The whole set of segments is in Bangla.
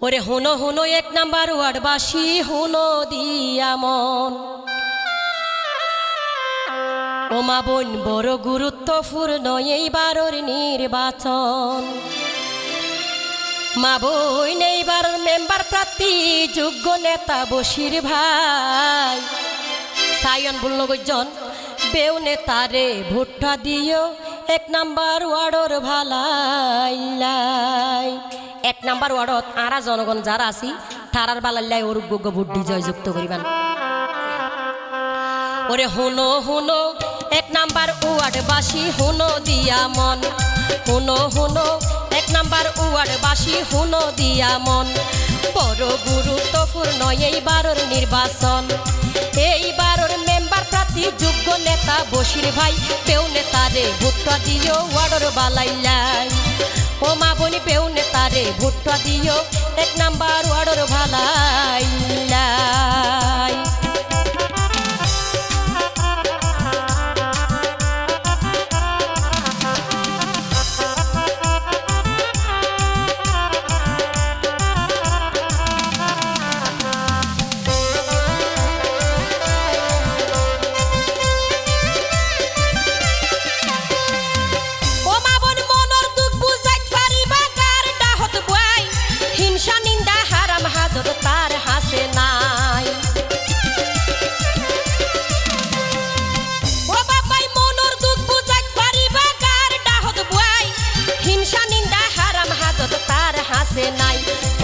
ওরে হুনো হুনো এক নাম্বার ওয়ার্ডবাসী, হুনো দিয়ামন ওমা বোন, বড় গুরুত্বপূর্ণ এইবারর নির্বাচন। মা বোন, এইবার মেম্বার প্রার্থী, যোগ্য নেতা বসির ভাই। সায়ন বুল্লগজন বেউ নেতারে ভোটটা দিও, এক নাম্বার ওয়ার্ডর ভালাই এক নাম্বার ওয়ার্ডত আরা জনগণ যারা আছি, তারার বালাল্লাই ওর যোগ্য ভোট জয়যুক্ত করিবান। ওরে হুনো হুনো, এক নাম্বার ওয়ার্ডবাসী হুনো দিয়া মন। হুনো হুনো, এক নাম্বার ওয়ার্ডবাসী হুনো দিয়া মন। বড় গুরুত্বপূর্ণ এইবারর নির্বাচন, এইবারর প্রার্থী যোগ্য নেতা বসির ভাই। পেউ নেতারে ভুট্টা দিও ওয়ার্ডর বালাইলাই ও মা বনি, পেউ নেতারে ভুট্টা দিও এক নাম্বার ওয়ার্ডর ভালাই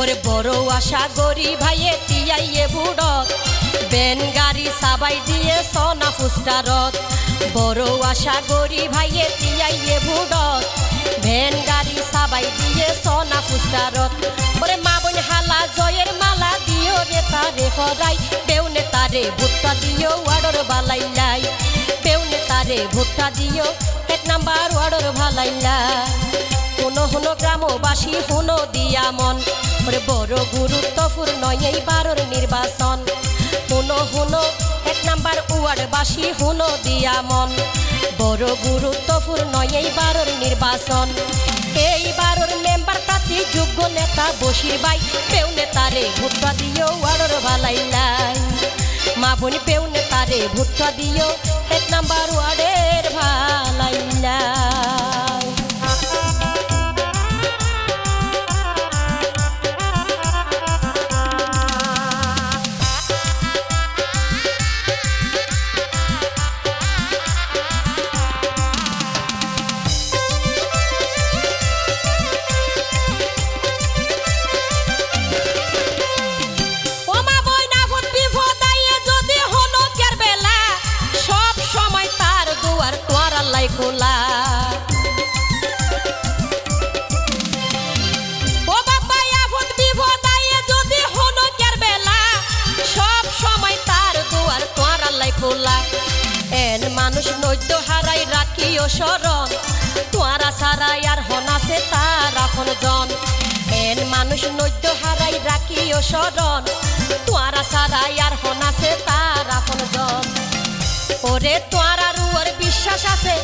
ওরে বড় আশা গরি ভাইয়ে তিয়াইয়ে বুড়ত বেন গাড়ি সাবাই দিয়ে সোনা ফুস্টারত বড় আশা গরি ভাইয়ে তিয়াইয়ে বুড়ত ভেন গাড়ি সাবাই দিয়ে সোনা ফুস্টারত ওরে মা বোন হালা জয়ের মালা দিও রে তারে ফরাই। বেউ নেতারে ভুট্টা দিও ওয়াডর বালাইলাই বেউ নেতারে ভুট্টা দিও, এক নাম্বার ওয়াডর ভালাইলাই হুনো হুনো গ্রামবাসী হুনো দিয়া মন। বড় গুরুত্বপূর্ণ এই বারোর নির্বাচন। হুনো হুনো এক নাম্বার ওয়ার্ডবাসী হুনো দিয়া মন। বড় গুরুত্বপূর্ণ এই বারোর নির্বাচন। এই বারোর মেম্বার প্রার্থী যোগ্য নেতা বসির বাই পেউ নেতারে ভোটটা দিও ওয়ার্ডর ভালাইলাই মা বোন পেউ নেতারে ভোটটা দিও, এক নাম্বার ওয়ার্ডের ভালাইলাই ও তোয়ার আল্লাই খোলা। তোয়ারা সারাই আর হনাসে তার আপন জন। এন মানুষ নৈদ্য হারাই রাখিও শরণ তোয়ারা সারাই আর হনাসে তার আপন জন। ওরে তোয়ারা বিশ্বাস আছে।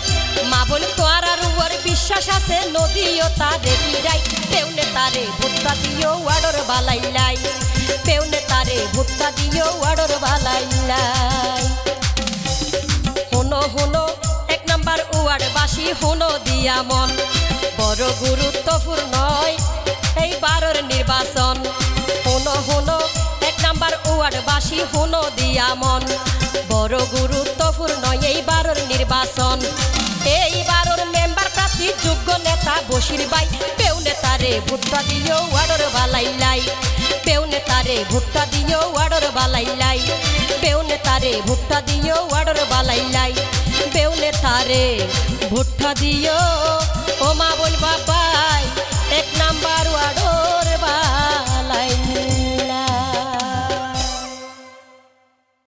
মা বোন তোয়ারা রুয়ার বিশ্বাস আছে। নদীও তারে বিরাই পেউনে তারে ভুট্টা দিও ওয়াডর বালাইলাই। পেউনে তারে ভুট্টা দিও ওয়াডর বালাইলাই। হুনো হুনো, এক নাম্বার ওয়ার্ডবাসী হুনো দিয়া মন। বড় গুরুত্বপূর্ণ এই বারোর নির্বাচন। হুনো হুনো নাম্বার ওয়ার্ডবাসী হুনো দিয়া মন। বড় গুরুত্বপূর্ণ এই বারোর নির্বাচন। এই বারোর মেম্বার প্রার্থী যোগ্য নেতা বসির বাই পেউ নেতারে ভুট্টা দিও, ওয়ার্ডর বালাইলাই পেউ নেতারে ভুট্টা দিও, ওয়ার্ডর বালাইলাই পেউ নেতারে ভুট্টা দিও, ওয়ার্ডর বালাইলাই পেউ নেতারে ভুট্টা দিও।